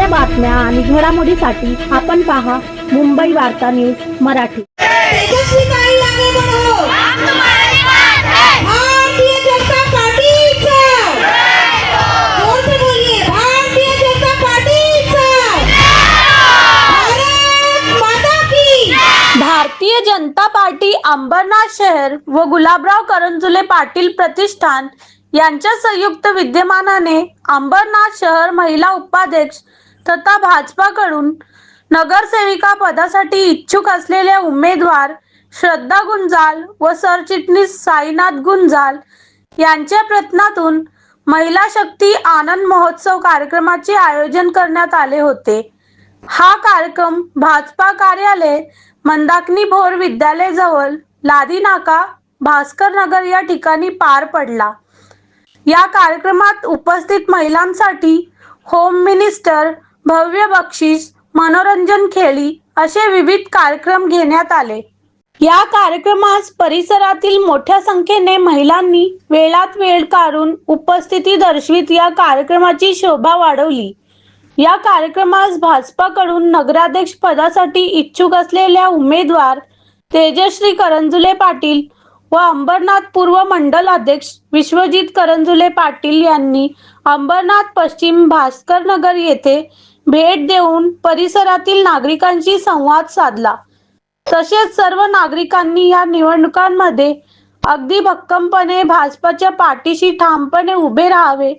बातम्या आणि घडामोडीसाठी आपण पहा मुंबई वार्ता न्यूज मराठी. भारतीय जनता पार्टी अंबरनाथ शहर व गुलाबराव करंजुले पाटील प्रतिष्ठान यांच्या संयुक्त विद्यमानाने अंबरनाथ शहर महिला उपाध्यक्ष तथा भाजपाकडून नगरसेविका पदासाठी इच्छुक असलेल्या उमेदवार श्रद्धा गुंजाल व सरचिटणीस साईनाथ गुंजाल यांच्या प्रयत्नातून महिला शक्ती आनंद महोत्सव कार्यक्रमाचे आयोजन करण्यात आले होते. हा कार्यक्रम भाजपा कार्यालय मंदाकिनी भोर विद्यालय जवळ लादी नाका भास्कर नगर या ठिकाणी पार पडला. या कार्यक्रमात उपस्थित महिलांसाठी होम मिनिस्टर भव्य बक्षीस मनोरंजन खेळी असे विविध कार्यक्रम घेण्यात आले. या कार्यक्रमास परिसरातील मोठ्या संख्येने महिलांनी वेळात वेळ काढून उपस्थिती दर्शवित या कार्यक्रमाची शोभा वाढवली. या कार्यक्रमास भाजपाकडून नगराध्यक्ष पदासाठी इच्छुक असलेल्या उमेदवार तेजश्री करंजुले पाटील व अंबरनाथ पूर्व मंडल अध्यक्ष विश्वजित करंजुले पाटील यांनी अंबरनाथ पश्चिम भास्कर नगर येथे भेट देऊन परिसरातील नागरिकांशी संवाद साधला. तसेच सर्व नागरिकांनी या निवडणुकांमध्ये अगदी भक्कमपणे भाजपाच्या पाठीशी ठामपणे उभे राहावे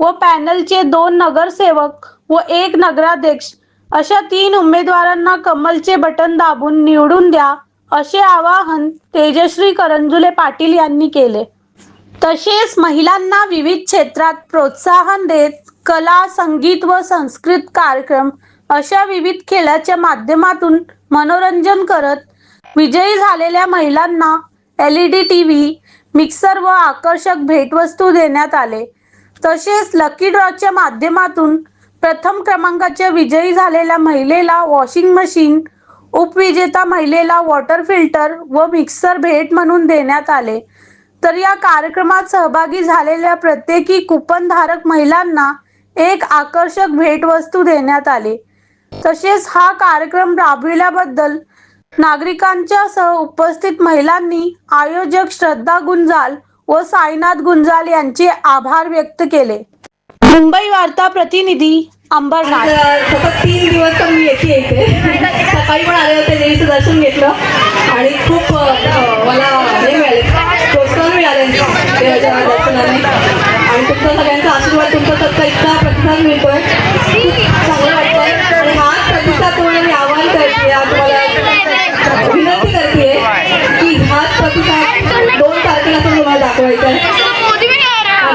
व पॅनलचे दोन नगरसेवक व एक नगराध्यक्ष अशा तीन उमेदवारांना कमलचे बटन दाबून निवडून द्या असे आवाहन तेजश्री करंजुले पाटील यांनी केले. तसेच महिलांना विविध क्षेत्रात प्रोत्साहन देत कला संगीत व संस्कृत कार्यक्रम अशा विविध खेळाच्या माध्यमातून मनोरंजन करत विजयी झालेल्या महिलांना L E D T V mixer व आकर्षक भेटवस्तू देण्यात आले. तसेच लकी ड्रॉच्या माध्यमातून प्रथम क्रमांकाच्या विजयी झालेल्या महिलेला वॉशिंग मशीन उपविजेता महिलेला वॉटर फिल्टर व मिक्सर भेट म्हणून देण्यात आले. तर या कार्यक्रमात सहभागी झालेल्या प्रत्येकी कुपन धारक महिलांना एक आकर्षक भेटवस्तू देण्यात आले. तसेच हा कार्यक्रम राबविल्याबद्दल नागरिकांच्या सह उपस्थित महिलांनी आयोजक श्रद्धा गुंजाल व साईनाथ गुंजाल यांचे आभार व्यक्त केले. मुंबई वार्ता प्रतिनिधी अंबरनाथ सतत तीन दिवस तर मी येते सकाळी पण आले होते देवीचं दर्शन घेतलं. आणि खूप मला हे मिळाले. प्रोत्साहन मिळाले. देवाच्या दर्शनाने. आणि तुमचा सगळ्यांचा आशीर्वाद तुमचा सत्ता इतका प्रतिसाद मिळतोय. चांगलं वाटतंय. आणि हा प्रतिसाद तुम्हाला मी आवाहन करते तुम्हाला विनंती करते की हाच प्रतिसाद दोन तारखेला पण तुम्हाला दाखवायचा आहे.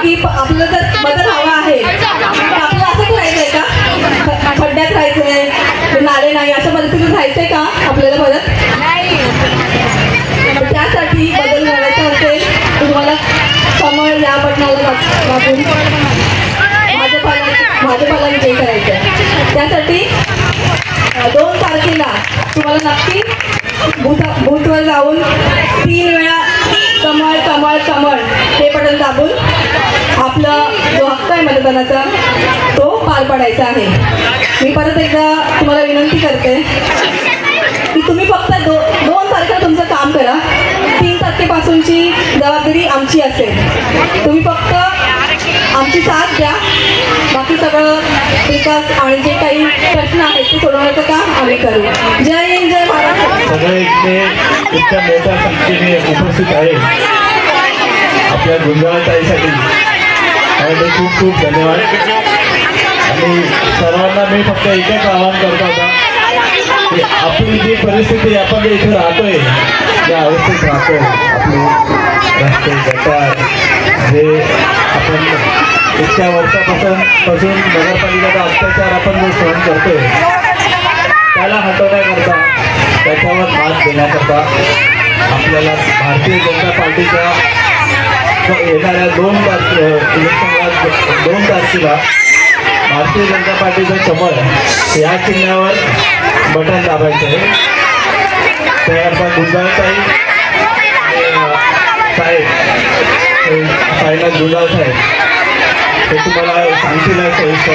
की आपलं जर बदल हवा आहे आपलं असं करायचंय का? खड्ड्यात राहायचंय नाले नाही अशा पद्धतीने राहायचंय का आपल्याला बदल तर त्यासाठी बदल करायचा असेल तुम्हाला कमळ या बटनाला दाबून भाजपाला भाजपाला विजयी करायचं आहे त्यासाठी दोन तारखेला तुम्हाला नक्की बूथ बूथवर जाऊन तीन वेळा कमळ कमळ कमळ हे बटन दाबून आपला जो हक्क आहे मतदानाचा तो पार पाडायचा आहे. मी परत एकदा तुम्हाला विनंती करते की तुम्ही फक्त दो दोन तारखेला तुमचं काम करा. तीन तारखेपासूनची जबाबदारी आमची असेल. तुम्ही फक्त आमची साथ द्या. बाकी सगळं विकास आणि जे काही प्रश्न आहेत ते सोडवण्याचं काम आम्ही करू. जय हिंद जय महाराष्ट्र सगळे इथे इतक्या मोठ्या संख्येने उपस्थित आहे आपल्या गुंजाळताईसाठी त्यासाठी खूप खूप धन्यवाद. आणि सर्वांना मी फक्त एकच आवाहन करतो आता की आपली जी परिस्थिती आपण जे इथे राहतोय त्या अवस्थेत राहतोय. आपले रस्ते गटार जे आपण इतक्या वर्षापासून पासून नगरपालिकेचा अत्याचार आपण जो सहन करतोय त्याला हटवण्याकरता त्याच्यावर मात देण्याकरता आपल्याला भारतीय जनता पार्टीच्या येणाऱ्या दोन तारखे इलेक्शनला दोन तारखेला भारतीय जनता पार्टीचं कमळ या चिन्हावर बटन दाबायचं आहे. त्याकरता गुंजाळताई साहेब हे साईनाथ गुंजाळ साहेब. ते तुम्हाला सांगतील सविस्तर